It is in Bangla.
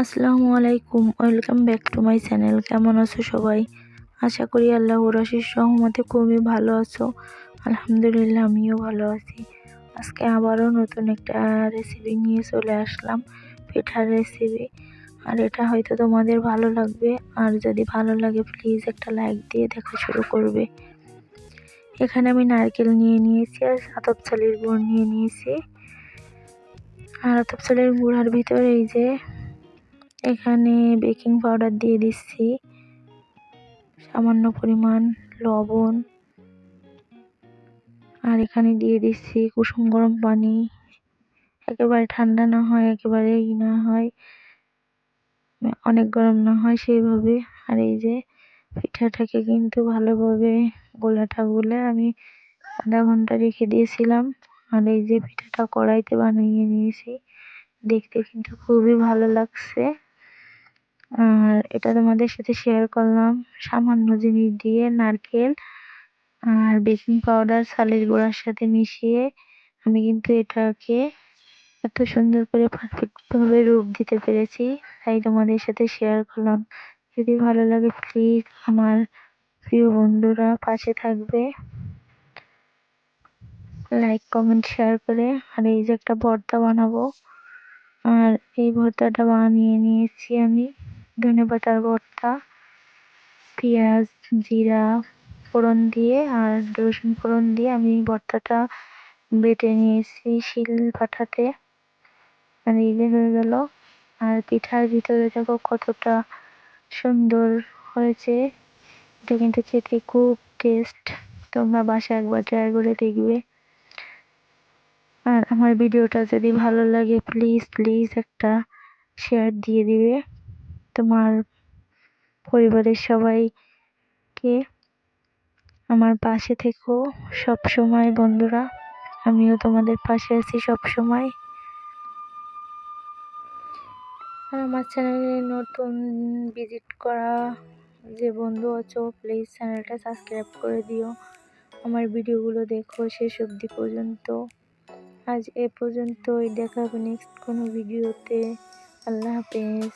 আসসালামু আলাইকুম, welcome back to my channel. কেমন আছো সবাই? আশা করি আল্লাহ আশিস রহমতে খুবই ভালো আছো। আলহামদুলিল্লাহ, আমিও ভালো আছি। আজকে আবারও নতুন একটা রেসিপি নিয়ে চলে আসলাম, পিঠার রেসিপি আর এটা হয়তো তোমাদের ভালো লাগবে। আর যদি ভালো লাগে প্লিজ একটা লাইক দিয়ে দেখা শুরু করবে। এখানে আমি নারকেল নিয়ে নিয়েছি আর সাতপ চালের গুড় নিয়ে নিয়েছি। আর আতপ চালের গুঁড়ার ভিতরে এই যে এখানে বেকিং পাউডার দিয়ে দিচ্ছি। সামান্য পরিমাণ লবণ। আর এখানে দিয়ে দিচ্ছি কুসুম গরম পানি। একেবারে ঠান্ডা না হয় একেবারে ই না হয়। অনেক গরম না হয় সেইভাবে। আর এই যে পিঠাটাকে কিন্তু ভালোভাবে গোলাটা গুলে আমি আধা ঘণ্টা রেখে দিয়েছিলাম। আর এই যে পিঠাটা কড়াইতে বানিয়ে নিয়েছি, দেখতে কিন্তু খুবই ভালো লাগছে। এটা তোমাদের সাথে শেয়ার করলাম। সামান্য জিনিস দিয়ে নারকেল আর বেকিং পাউডার সালের গুঁড়ার সাথে মিশিয়ে আমি কিন্তু এটাকে এত সুন্দর করে পারফেক্টভাবে রূপ দিতে পেরেছি, তাই তোমাদের সাথে শেয়ার করলাম। যদি ভালো লাগে প্লিজ আমার প্রিয় বন্ধুরা পাশে থাকবে। লাইক কমেন্ট শেয়ার করে। আর এই যে একটা ভর্তা বানাবো। আর এই ভর্তাটা বানিয়ে নিয়েছি আমি। ধনে পাতার ভর্তা, পেঁয়াজ, জিরা ফোড়ন দিয়ে আর রসুন ফোড়ন দিয়ে আমি ভর্তাটা বেটে নিয়েছি শিল পাঠাতে আর এই যে হয়ে গেল। আর পিঠার ভিতরে দেখো কতটা সুন্দর হয়েছে। এটা কিন্তু খেতে খুব টেস্ট তোমরা বাসায় একবার ট্রাই করে দেখবে। আর আমার ভিডিওটা যদি ভালো লাগে প্লিজ প্লিজ একটা শেয়ার দিয়ে দিবে। তোমার পরিবারের সবাইকে, আমার পাশে থেকো সব সময় বন্ধুরা। আমিও তোমাদের পাশে আছি সব সময় আর আমার চ্যানেলে নতুন ভিজিট করা যে বন্ধু আছো প্লিজ চ্যানেলটা সাবস্ক্রাইব করে দিও। আমার ভিডিওগুলো দেখো শেষ অবধি পর্যন্ত। আজ এ পর্যন্তই, দেখা হবে নেক্সট কোনো ভিডিওতে। আল্লাহ হাফেজ।